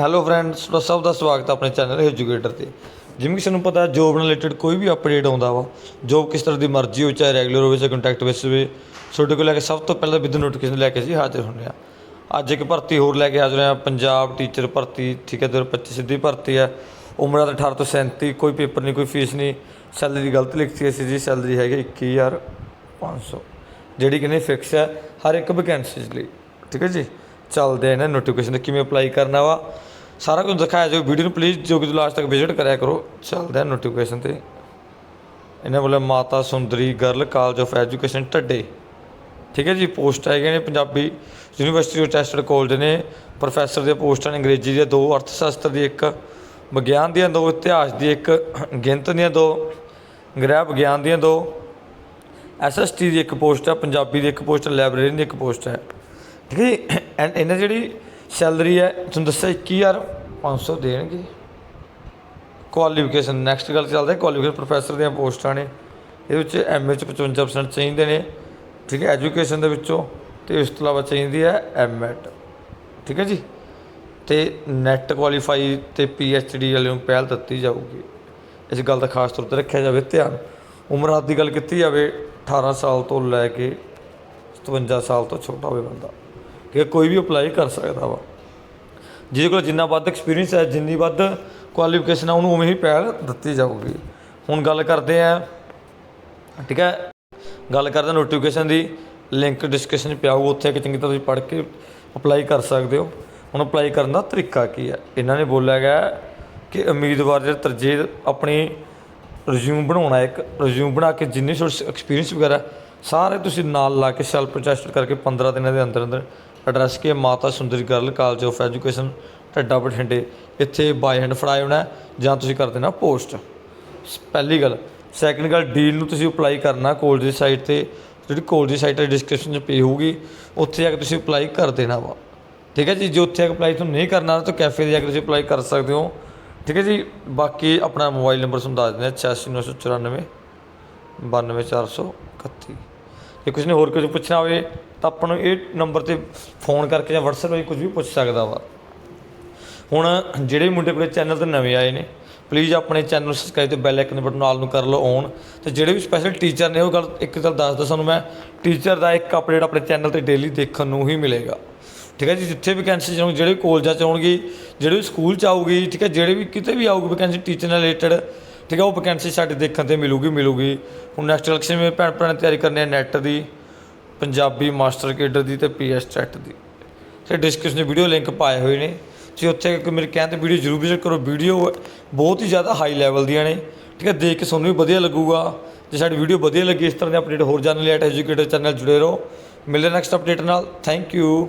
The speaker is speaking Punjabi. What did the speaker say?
ਹੈਲੋ ਫਰੈਂਡਸ ਤੁਹਾਡਾ ਸਭ ਦਾ ਸਵਾਗਤ ਹੈ ਆਪਣੇ ਚੈਨਲ ਐਜੂਕੇਟਰ ਤੇ। ਜਿਵੇਂ ਕਿ ਸਾਨੂੰ ਪਤਾ ਜੋਬ ਨਾਲ ਰਿਲੇਟਡ ਕੋਈ ਵੀ ਅਪਡੇਟ ਆਉਂਦਾ ਵਾ ਜੋਬ ਕਿਸ ਤਰ੍ਹਾਂ ਦੀ ਮਰਜ਼ੀ ਹੋਵੇ, ਚਾਹੇ ਰੈਗੂਲਰ ਹੋਵੇ, ਚਾਹੇ ਕੰਟੈਕਟ ਬੇਸ ਹੋਵੇ, ਤੁਹਾਡੇ ਕੋਲ ਲੈ ਕੇ ਸਭ ਤੋਂ ਪਹਿਲਾਂ ਵਿਦ ਨੋਟੀਫਿਕੇਸ਼ਨ ਲੈ ਕੇ ਅਸੀਂ ਹਾਜ਼ਰ ਹੁੰਦੇ ਹਾਂ। ਅੱਜ ਇੱਕ ਭਰਤੀ ਹੋਰ ਲੈ ਕੇ ਹਾਜ਼ਰ ਹਾਂ, ਪੰਜਾਬ ਟੀਚਰ ਭਰਤੀ, ਠੀਕ ਹੈ 2025 ਸਿੱਧੀ ਭਰਤੀ ਹੈ। ਉਮਰਾਂ ਤਾਂ 18 ਤੋਂ 37 ਕੋਈ ਪੇਪਰ ਨਹੀਂ, ਕੋਈ ਫੀਸ ਨਹੀਂ। ਸੈਲਰੀ ਗਲਤ ਲਿਖਤੀ ਸੀ ਜੀ ਸੈਲਰੀ ਹੈਗੀ 21500 ਜਿਹੜੀ ਕਿ ਨਹੀਂ ਫਿਕਸ ਹੈ, ਹਰ ਇੱਕ ਵੈਕੈਂਸੀ ਲਈ, ਠੀਕ ਹੈ ਜੀ? ਚੱਲਦੇ ਆ ਇਹਨਾਂ ਨੋਟੀਫਿਕੇਸ਼ਨ ਤੇ ਕਿਵੇਂ ਅਪਲਾਈ ਕਰਨਾ ਵਾ, ਸਾਰਾ ਕੁਝ ਦਿਖਾਇਆ ਜੋ ਵੀਡੀਓ ਨੂੰ ਪਲੀਜ਼ ਜੋ ਕਿ ਲਾਸਟ ਤੱਕ ਵਿਜ਼ਿਟ ਕਰਿਆ ਕਰੋ, ਚੱਲਦੇ ਆ ਨੋਟੀਫਿਕੇਸ਼ਨ ਤੇ। ਇਹਨਾਂ ਵੱਲੋਂ Mata Sundri girl college of education Dhadde. ਠੀਕ ਹੈ ਜੀ ਪੋਸਟ ਹੈਗੇ ਨੇ Punjabi university of tested college ਨੇ। ਪ੍ਰੋਫੈਸਰ ਦੀਆਂ ਪੋਸਟਾਂ ਨੇ ਅੰਗਰੇਜ਼ੀ ਦੀਆਂ ਦੋ ਅਰਥ ਸ਼ਾਸਤਰ ਦੀ ਇੱਕ, ਵਿਗਿਆਨ ਦੀਆਂ ਦੋ, ਇਤਿਹਾਸ ਦੀ ਇੱਕ, ਗਿਣਤ ਦੀਆਂ ਦੋ, ਗ੍ਰਹਿ ਵਿਗਿਆਨ ਦੀਆਂ ਦੋ। ਐਸਐਸਟੀ ਦੀ ਇੱਕ ਪੋਸਟ ਹੈ, ਪੰਜਾਬੀ ਦੀ ਇੱਕ ਪੋਸਟ ਲਾਇਬ੍ਰੇਰੀ ਦੀ ਇੱਕ ਪੋਸਟ ਹੈ। ਠੀਕ ਹੈ ਜੀ। ਐਂਡ ਇਹਨਾਂ ਜਿਹੜੀ ਸੈਲਰੀ ਹੈ, ਤੁਹਾਨੂੰ ਦੱਸਿਆ 21500 ਦੇਣਗੇ। ਕੁਆਲੀਫਿਕੇਸ਼ਨ ਨੈਕਸਟ ਗੱਲ ਚੱਲਦੇ ਕੁਆਲੀਫਿਕੇਸ਼ਨ ਪ੍ਰੋਫੈਸਰ ਦੀਆਂ ਪੋਸਟਾਂ ਨੇ। ਇਹਦੇ ਵਿੱਚ ਐਮਏ ਚ 55% ਚਾਹੀਦੇ ਨੇ, ਠੀਕ ਹੈ ਐਜੂਕੇਸ਼ਨ ਦੇ ਵਿੱਚੋਂ। ਤੇ ਇਸ ਤੋਂ ਇਲਾਵਾ ਚਾਹੀਦੀ ਹੈ ਐਮਐਟ ਠੀਕ ਹੈ ਜੀ। ਤੇ ਨੈਟ ਕੁਆਲੀਫਾਈ ਤੇ ਪੀਐਚਡੀ ਵਾਲੇ ਨੂੰ ਪਹਿਲ ਦਿੱਤੀ ਜਾਊਗੀ। ਇਸ ਗੱਲ ਦਾ ਖਾਸ ਤੌਰ ਤੇ ਰੱਖਿਆ ਜਾਵੇ ਧਿਆਨ। ਉਮਰ ਦੀ ਗੱਲ ਕੀਤੀ ਜਾਵੇ 18 ਸਾਲ ਤੋਂ ਲੈ ਕੇ 57 ਸਾਲ ਤੋਂ ਛੋਟਾ ਹੋਵੇ ਬੰਦਾ। ਕਿ ਕੋਈ ਵੀ ਅਪਲਾਈ ਕਰ ਸਕਦਾ ਵਾ। ਜਿਹਦੇ ਕੋਲ ਜਿੰਨਾ ਵੱਧ ਐਕਸਪੀਰੀਅੰਸ ਹੈ, ਜਿੰਨੀ ਵੱਧ ਕੁਆਲੀਫਿਕੇਸ਼ਨ ਆ ਉਹਨੂੰ ਉਵੇਂ ਹੀ ਪਹਿਲ ਦਿੱਤੀ ਜਾਊਗੀ। ਹੁਣ ਗੱਲ ਕਰਦੇ ਆ, ਠੀਕ ਹੈ, ਗੱਲ ਕਰਦੇ ਨੋਟੀਫਿਕੇਸ਼ਨ ਦੀ ਲਿੰਕ ਡਿਸਕ੍ਰਿਪਸ਼ਨ 'ਚ ਪਿਆ ਹੋਊ ਉੱਥੇ ਇੱਕ ਚੰਗੀ ਤਰ੍ਹਾਂ ਤੁਸੀਂ ਪੜ੍ਹ ਕੇ ਅਪਲਾਈ ਕਰ ਸਕਦੇ ਹੋ। ਹੁਣ ਅਪਲਾਈ ਕਰਨ ਦਾ ਤਰੀਕਾ ਕੀ ਹੈ? ਇਹਨਾਂ ਨੇ ਬੋਲਿਆ ਗਿਆ ਕਿ ਉਮੀਦਵਾਰ ਜਿਹੜੇ ਤਰਜੀਹ ਆਪਣੀ ਰਿਜ਼ਿਊਮ ਬਣਾਉਣਾ ਇੱਕ ਰਿਜ਼ਿਊਮ ਬਣਾ ਕੇ ਜਿੰਨੇ ਤੁਹਾਡੇ ਐਕਸਪੀਰੀਅੰਸ ਵਗੈਰਾ, ਸਾਰੇ ਤੁਸੀਂ ਨਾਲ ਲਾ ਕੇ ਸੈਲਫ ਪ੍ਰੋਜੈਸਟ ਕਰਕੇ 15 ਦਿਨਾਂ ਦੇ ਅੰਦਰ ਅੰਦਰ address Ki Mata Sundri girl college of education Dhadda ਬਠਿੰਡੇ। ਇੱਥੇ ਬਾਈ ਹੈਂਡ ਫੜਾਏ ਹੋਣਾ ਜਾਂ ਤੁਸੀਂ ਕਰ ਦੇਣਾ ਪੋਸਟ ਪਹਿਲੀ ਗੱਲ। ਸੈਕੰਡ ਗੱਲ ਡੀਲ ਨੂੰ ਤੁਸੀਂ ਅਪਲਾਈ ਕਰਨਾ ਕਾਲਜ ਦੀ ਸਾਈਟ ਤੇ। ਜਿਹੜੀ ਕਾਲਜ ਦੀ ਸਾਈਟ ਹੈ ਡਿਸਕ੍ਰਿਪਸ਼ਨ 'ਚ ਪਈ ਹੋਊਗੀ। ਉੱਥੇ ਜਾ ਕੇ ਤੁਸੀਂ ਅਪਲਾਈ ਕਰ ਦੇਣਾ ਵਾ। ਠੀਕ ਹੈ ਜੀ? ਜੇ ਉੱਥੇ ਅਪਲਾਈ ਤੁਹਾਨੂੰ ਨਹੀਂ ਕਰਨਾ, ਤਾਂ ਕੈਫੇ ਤੇ ਜਾ ਕੇ ਤੁਸੀਂ ਅਪਲਾਈ ਕਰ ਸਕਦੇ ਹੋ। ਠੀਕ ਹੈ ਜੀ? ਬਾਕੀ ਆਪਣਾ ਮੋਬਾਈਲ ਨੰਬਰ ਤੁਹਾਨੂੰ ਦੱਸ ਦਿੰਦੇ ਹਾਂ 8694 92431 ਜੇ ਕਿਸੇ ਨੇ ਹੋਰ ਕੁਝ ਪੁੱਛਣਾ ਹੋਵੇ, ਤਾਂ ਆਪਾਂ ਨੂੰ ਇਹ ਨੰਬਰ ਤੇ ਫੋਨ ਕਰਕੇ ਜਾਂ WhatsApp 'ਤੇ ਕੁਝ ਵੀ ਪੁੱਛ ਸਕਦਾ ਵਾ। ਹੁਣ ਜਿਹੜੇ ਮੁੰਡੇ ਕੋਲੇ ਚੈਨਲ ਤੇ ਨਵੇਂ ਆਏ ਨੇ ਪਲੀਜ਼ ਆਪਣੇ ਚੈਨਲ ਨੂੰ ਸਬਸਕ੍ਰਾਈਬ ਤੇ ਬੈਲ ਆਈਕਨ ਦੇ ਬਟਨ ਨਾਲ ਨੂੰ ਕਰ ਲਓ ਔਨ ਤੇ ਜਿਹੜੇ ਵੀ ਸਪੈਸ਼ਲ ਟੀਚਰ ਨੇ, ਉਹ ਗੱਲ ਇੱਕ ਗੱਲ ਦੱਸਦਾ ਸਾਨੂੰ ਮੈਂ ਟੀਚਰ ਦਾ ਇੱਕ ਅਪਡੇਟ ਆਪਣੇ ਚੈਨਲ ਤੇ ਡੇਲੀ ਦੇਖਣ ਨੂੰ ਹੀ ਮਿਲੇਗਾ। ਠੀਕ ਹੈ ਜੀ, ਜਿੱਥੇ ਵੀ ਵੈਕੈਂਸੀ ਆਉਣਗੀ ਜਿਹੜੇ ਵੀ ਕਾਲਜਾਂ ਚ ਆਉਣਗੀ ਜਿਹੜੇ ਵੀ ਸਕੂਲ ਚ ਆਊਗੀ, ਠੀਕ ਹੈ, ਜਿਹੜੇ ਵੀ ਕਿਤੇ ਵੀ ਆਊਗੀ ਵੈਕੈਂਸੀ ਟੀਚਰ ਨਾਲ ਰਿਲੇਟਡ ਠੀਕ ਹੈ, ਉਹ ਵੈਕੈਂਸੀ ਸਾਡੇ ਦੇਖਣ ਤੇ ਮਿਲੂਗੀ ਮਿਲੂਗੀ। ਹੁਣ ਨੈਕਸਟ ਇਲੈਕਸ਼ਨ ਵਿੱਚ ਭੈਣ ਭਰਾ ਨੇ ਤਿਆਰੀ ਕਰਨੀ ਹੈ ਨੈਟ ਦੀ, ਪੰਜਾਬੀ ਮਾਸਟਰ ਕੇਡਰ ਦੀ ਤੇ ਪੀਐਸ ਟੈਟ ਦੀ। ਤੇ ਡਿਸਕ੍ਰਿਪਸ਼ਨ 'ਚ ਵੀਡੀਓ ਲਿੰਕ ਪਾਏ ਹੋਏ ਨੇ। ਤੁਸੀਂ ਉੱਥੇ ਮੇਰੇ ਕਹਿਣ ਤੇ ਵੀਡੀਓ ਜ਼ਰੂਰ ਵਿਜ਼ਿਟ ਕਰੋ। ਵੀਡੀਓ ਬਹੁਤ ਹੀ ਜ਼ਿਆਦਾ ਹਾਈ ਲੈਵਲ ਦੀਆਂ ਨੇ। ਠੀਕ ਹੈ, ਦੇਖ ਕੇ ਤੁਹਾਨੂੰ ਵੀ ਵਧੀਆ ਲੱਗੂਗਾ। ਜੇ ਸਾਡੀ ਵੀਡੀਓ ਵਧੀਆ ਲੱਗੀ, ਇਸ ਤਰ੍ਹਾਂ ਦੇ ਅਪਡੇਟ ਹੋਰ ਜਾਣਨ ਲਈ ਐਟ ਐਜੂਕੇਟਰ ਚੈਨਲ ਜੁੜੇ ਰਹੋ। ਮਿਲਦੇ ਨੈਕਸਟ ਅਪਡੇਟ ਨਾਲ। Thank you